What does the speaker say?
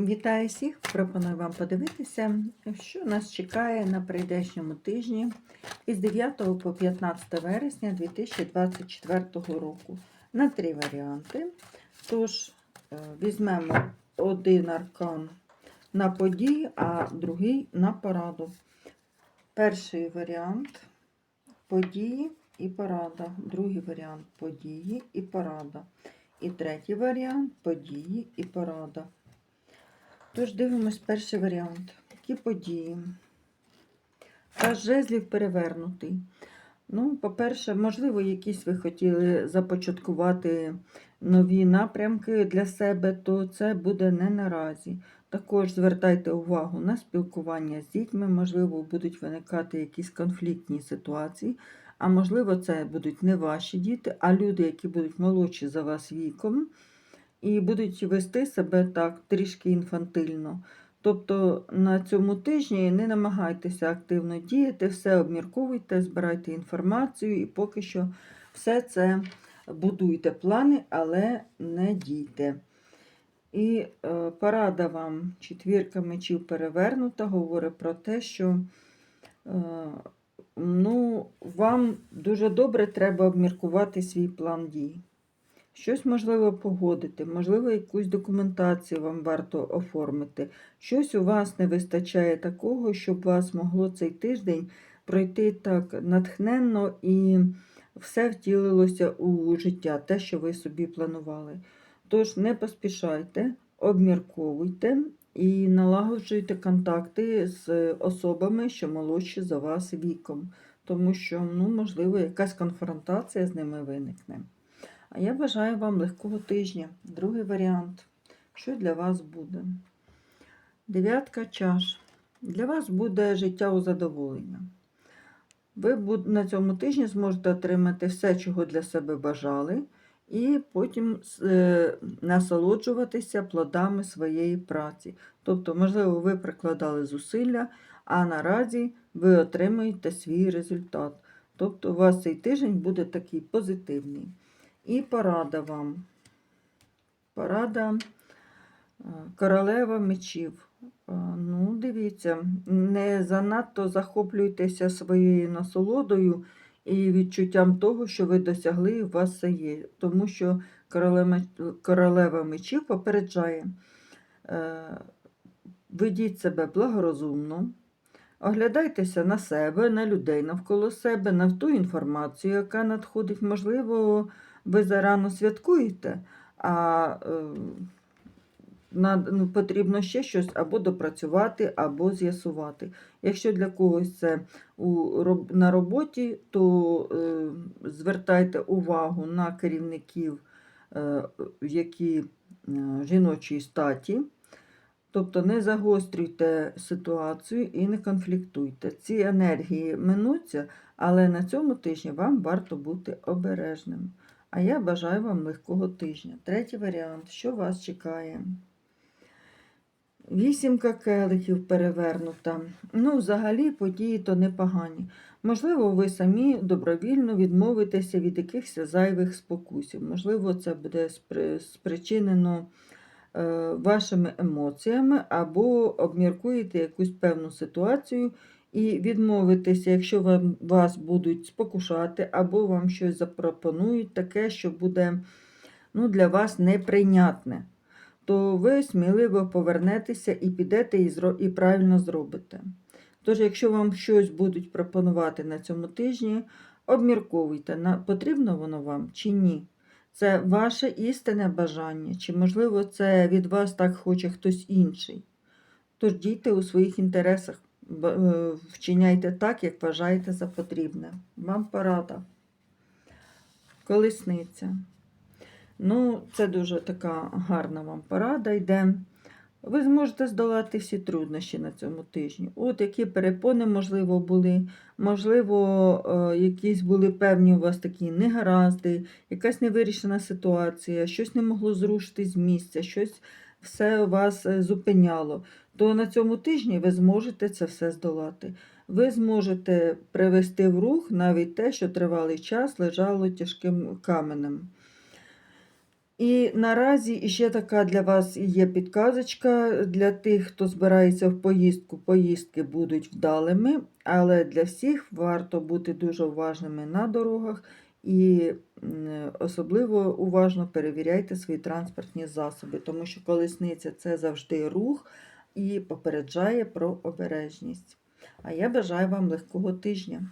Вітаю всіх! Пропоную вам подивитися, що нас чекає на прийдешньому тижні із 9 по 15 вересня 2024 року на три варіанти. Тож, е, візьмемо один аркан на події, а другий на пораду. Перший варіант події і порада. Другий варіант події і порада. І третій варіант події і порада. Тож дивимось перший варіант. Які події? Паж жезлів перевернутий. Ну, по-перше, можливо, якісь ви хотіли започаткувати нові напрямки для себе, то це буде не наразі. Також звертайте увагу на спілкування з дітьми, можливо, будуть виникати якісь конфліктні ситуації, а можливо, це будуть не ваші діти, а люди, які будуть молодші за вас віком і будуть вести себе так трішки інфантильно. Тобто на цьому тижні не намагайтеся активно діяти, все обмірковуйте, збирайте інформацію і поки що все це будуйте плани, але не дійте. І е, порада вам, четвірка мечів перевернута, говорить про те, що е, ну, вам дуже добре треба обміркувати свій план дій. Щось можливо погодити, можливо, якусь документацію вам варто оформити. Щось у вас не вистачає такого, щоб вас могло цей тиждень пройти так натхненно і все втілилося у життя, те, що ви собі планували. Тож не поспішайте, обмірковуйте і налагоджуйте контакти з особами, що молодші за вас віком, тому що, ну, можливо, якась конфронтація з ними виникне. А я бажаю вам легкого тижня. Другий варіант. Що для вас буде? Дев'ятка чаш. Для вас буде життя у задоволення. Ви на цьому тижні зможете отримати все, чого для себе бажали, і потім е, насолоджуватися плодами своєї праці. Тобто, можливо, ви прикладали зусилля, а наразі ви отримаєте свій результат. Тобто, у вас цей тиждень буде такий позитивний. І порада вам. Порада е, королева мечів. Е, Ну, дивіться, не занадто захоплюйтеся своєю насолодою і відчуттям того, що ви досягли, у вас все є. Тому що королева, королева мечів попереджає. е, Ведіть себе благорозумно, оглядайтеся на себе, на людей навколо себе, на ту інформацію, яка надходить. Можливо, ви зарано святкуєте, а е, над- ну, потрібно ще щось або допрацювати, або з'ясувати. Якщо для когось це у, на роботі, то е, звертайте увагу на керівників, е, які е, жіночої статі. Тобто не загострюйте ситуацію і не конфліктуйте. Ці енергії минуться, але на цьому тижні вам варто бути обережним. А я бажаю вам легкого тижня. Третій варіант. Що вас чекає? Вісімка келихів перевернута. Ну, взагалі, події то непогані. Можливо, ви самі добровільно відмовитеся від якихось зайвих спокусів. Можливо, це буде спричинено е, вашими емоціями, або обміркуєте якусь певну ситуацію і відмовитеся, якщо вам, вас будуть спокушати, або вам щось запропонують, таке, що буде ну, для вас неприйнятне, то ви сміливо повернетеся і підете і, зро... і правильно зробите. Тож, якщо вам щось будуть пропонувати на цьому тижні, обмірковуйте, потрібно воно вам чи ні. Це ваше істинне бажання, чи, можливо, це від вас так хоче хтось інший. Тож дійте у своїх інтересах, вчиняйте так, як вважаєте за потрібне. Вам порада. Колесниця. Ну, це дуже така гарна вам порада йде. Ви зможете здолати всі труднощі на цьому тижні. От які перепони, можливо, були, можливо, е, якісь були певні у вас такі негаразди, якась невирішена ситуація, щось не могло зрушити з місця, щось все вас е, зупиняло. То на цьому тижні ви зможете це все здолати. Ви зможете привести в рух навіть те, що тривалий час лежало тяжким каменем. І наразі ще така для вас є підказочка для тих, хто збирається в поїздку. Поїздки будуть вдалими, але для всіх варто бути дуже уважними на дорогах і особливо уважно перевіряйте свої транспортні засоби, тому що колесниця це завжди рух і попереджає про обережність. А я бажаю вам легкого тижня.